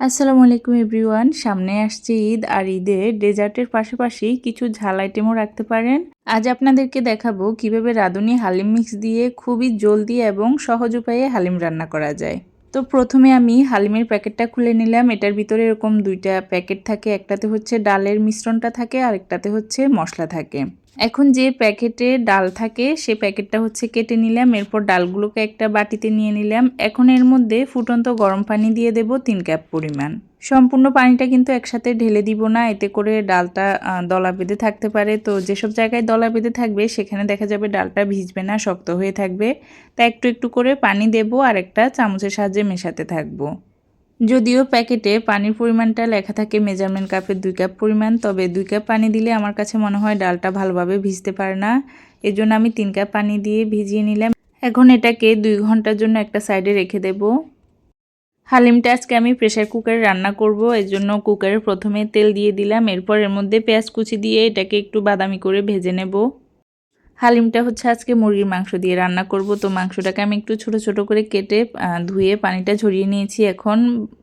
আসসালামু আলাইকুম এভরিওয়ান, সামনে আসছে ঈদ আর ঈদে ডেজার্টের পাশাপাশি কিছু ঝাল আইটেমও রাখতে পারেন। আজ আপনাদেরকে দেখাবো কীভাবে রাঁধুনি হালিম মিক্স দিয়ে খুবই জলদি এবং সহজ উপায়ে হালিম রান্না করা যায়। তো প্রথমে আমি হালিমের প্যাকেটটা খুলে নিলাম। এটার ভিতরে এরকম দুইটা প্যাকেট থাকে। একটাতে হচ্ছে ডালের মিশ্রণটা থাকে আর একটাতে হচ্ছে মশলা থাকে। এখন যে প্যাকেটে ডাল থাকে, সে প্যাকেটটা হচ্ছে কেটে নিলাম, এরপর ডালগুলোকে একটা বাটিতে নিয়ে নিলাম। এখন এর মধ্যে ফুটন্ত গরম পানি দিয়ে দেব তিন কাপ পরিমাণ। সম্পূর্ণ পানিটা কিন্তু একসাথে ঢেলে দিব না, এতে করে ডালটা দলা বেঁধে থাকতে পারে। তো যেসব জায়গায় দলা বেঁধে থাকবে, সেখানে দেখা যাবে ডালটা ভিজবে না, শক্ত হয়ে থাকবে। তা একটু একটু করে পানি দেব আর একটা চামচের সাহায্যে মেশাতে থাকব। যদিও প্যাকেটে পানির পরিমাণটা লেখা থাকে মেজারমেন্ট কাপের দুই কাপ পরিমাণ, তবে দুই কাপ পানি দিলে আমার কাছে মনে হয় ডালটা ভালোভাবে ভিজতে পারে না। এজন্য আমি তিন কাপ পানি দিয়ে ভিজিয়ে নিলাম। এখন এটাকে দুই ঘণ্টার জন্য একটা সাইডে রেখে দেব। হালিমটা আজকে আমি প্রেশার কুকারে রান্না করব এর জন্য কুকারে প্রথমে তেল দিয়ে দিলাম। এরপর এর মধ্যে পেঁয়াজ কুচি দিয়ে এটাকে একটু বাদামি করে ভেজে নেব। হালিমটা হচ্ছে আজকে মুরগির মাংস দিয়ে রান্না করব। তো মাংসটাকে আমি একটু ছোট ছোট করে কেটে ধুয়ে পানিটা ঝরিয়ে নিয়েছি। এখন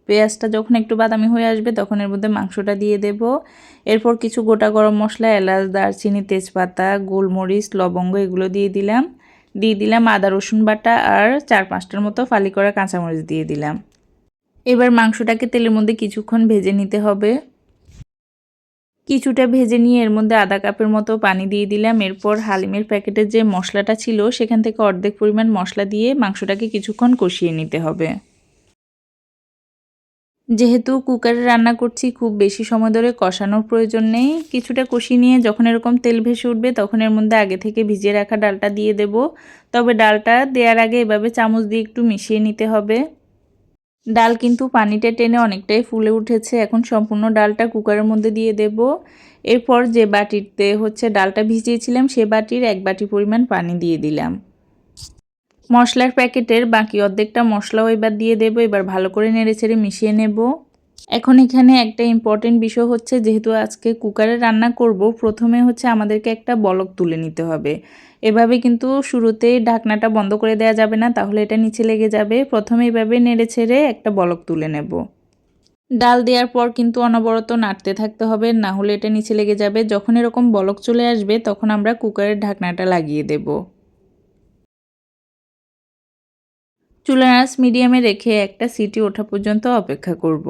পেঁয়াজটা যখন একটু বাদামি হয়ে আসবে তখন এর মধ্যে মাংসটা দিয়ে দেব। এরপর কিছু গোটা গরম মশলা, এলাচ, দারচিনি, তেজপাতা, গোলমরিচ, লবঙ্গ এগুলো দিয়ে দিলাম। দিয়ে দিলাম আদা, রসুন বাটা আর চার পাঁচটার মতো ফালি করা কাঁচামরিচ দিয়ে দিলাম। এবার মাংসটাকে তেলের মধ্যে কিছুক্ষণ ভেজে নিতে হবে। কিছুটা ভেজে নিয়ে এর মধ্যে আধা কাপের মতো পানি দিয়ে দিলাম। এরপর হালিমের প্যাকেটের যে মশলাটা ছিল, সেখান থেকে অর্ধেক পরিমাণ মশলা দিয়ে মাংসটাকে কিছুক্ষণ কষিয়ে নিতে হবে। যেহেতু কুকারে রান্না করছি, খুব বেশি সময় ধরে কষানোর প্রয়োজন নেই। কিছুটা কষিয়ে নিয়ে যখন এরকম তেল ভেসে উঠবে, তখন এর মধ্যে আগে থেকে ভিজিয়ে রাখা ডালটা দিয়ে দেব। তবে ডালটা দেওয়ার আগে এভাবে চামচ দিয়ে একটু মিশিয়ে নিতে হবে। ডাল কিন্তু পানিটা টেনে অনেকটাই ফুলে উঠেছে। এখন সম্পূর্ণ ডালটা কুকারের মধ্যে দিয়ে দেব। এরপর যে বাটিতে হচ্ছে ডালটা ভিজিয়েছিলাম, সে বাটির এক বাটি পরিমাণ পানি দিয়ে দিলাম। মশলার প্যাকেটের বাকি অর্ধেকটা মশলাও এবার দিয়ে দেবো। এবার ভালো করে নেড়ে ছেড়ে মিশিয়ে নেব। এখন এখানে একটা ইম্পর্টেন্ট বিষয় হচ্ছে যেহেতু আজকে কুকারে রান্না করব, প্রথমে হচ্ছে আমাদেরকে একটা বলক তুলে নিতে হবে। এভাবে কিন্তু শুরুতেই ঢাকনাটা বন্ধ করে দেওয়া যাবে না, তাহলে এটা নিচে লেগে যাবে। প্রথমে এভাবে নেড়ে ছেড়ে একটা বলক তুলে নেব। ডাল দেওয়ার পর কিন্তু অনবরত নাড়তে থাকতে হবে, না হলে এটা নিচে লেগে যাবে। যখন এরকম বলক চলে আসবে, তখন আমরা কুকারের ঢাকনাটা লাগিয়ে দেব। চুলার আঁচ মিডিয়ামে রেখে একটা সিটি ওঠা পর্যন্ত অপেক্ষা করব।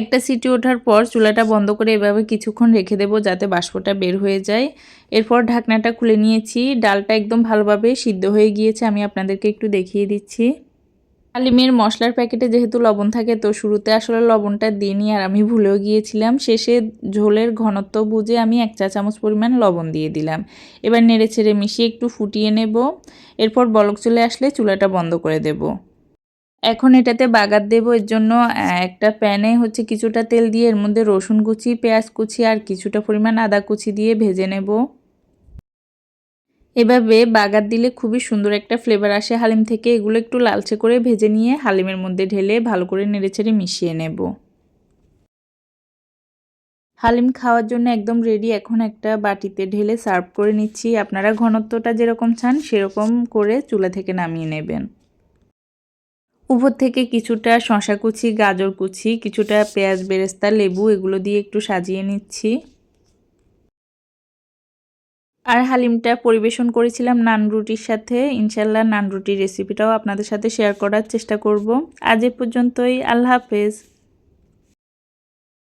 একটা সিটি ওঠার পর চুলাটা বন্ধ করে এভাবে কিছুক্ষণ রেখে দেবো যাতে বাষ্পটা বের হয়ে যায়। এরপর ঢাকনাটা খুলে নিয়েছি। ডালটা একদম ভালোভাবে সিদ্ধ হয়ে গিয়েছে, আমি আপনাদেরকে একটু দেখিয়ে দিচ্ছি। আলিমের মশলার প্যাকেটে যেহেতু লবণ থাকে, তো শুরুতে আসলে লবণটা দিইনি আর আমি ভুলেও গিয়েছিলাম। শেষে ঝোলের ঘনত্ব বুঝে আমি এক চা চামচ পরিমাণ লবণ দিয়ে দিলাম। এবার নেড়ে ছেড়ে মিশিয়ে একটু ফুটিয়ে নেব। এরপর বলক চলে আসলে চুলাটা বন্ধ করে দেবো। এখন এটাতে বাগার দেবো, এর জন্য একটা প্যানে হচ্ছে কিছুটা তেল দিয়ে এর মধ্যে রসুন কুচি, পেঁয়াজ কুচি আর কিছুটা পরিমাণ আদা কুচি দিয়ে ভেজে নেব। এভাবে বাগার দিলে খুবই সুন্দর একটা ফ্লেভার আসে হালিম থেকে। এগুলো একটু লালচে করে ভেজে নিয়ে হালিমের মধ্যে ঢেলে ভালো করে নেড়েচেড়ে মিশিয়ে নেব। হালিম খাওয়ার জন্য একদম রেডি এখন একটা বাটিতে ঢেলে সার্ভ করে নিচ্ছি। আপনারা ঘনত্বটা যেরকম চান সেরকম করে চুলা থেকে নামিয়ে নেবেন। উপর থেকে কিছুটা শশা কুচি, গাজর কুচি, কিছুটা পেঁয়াজ, বেরেস্তা, লেবু এগুলো দিয়ে একটু সাজিয়ে নিচ্ছি। আর হালিমটা পরিবেশন করেছিলাম নান রুটির সাথে। ইনশাল্লাহ নান রুটির রেসিপিটাও আপনাদের সাথে শেয়ার করার চেষ্টা করব। আজ এ পর্যন্তই, আল্লাহ হাফেজ।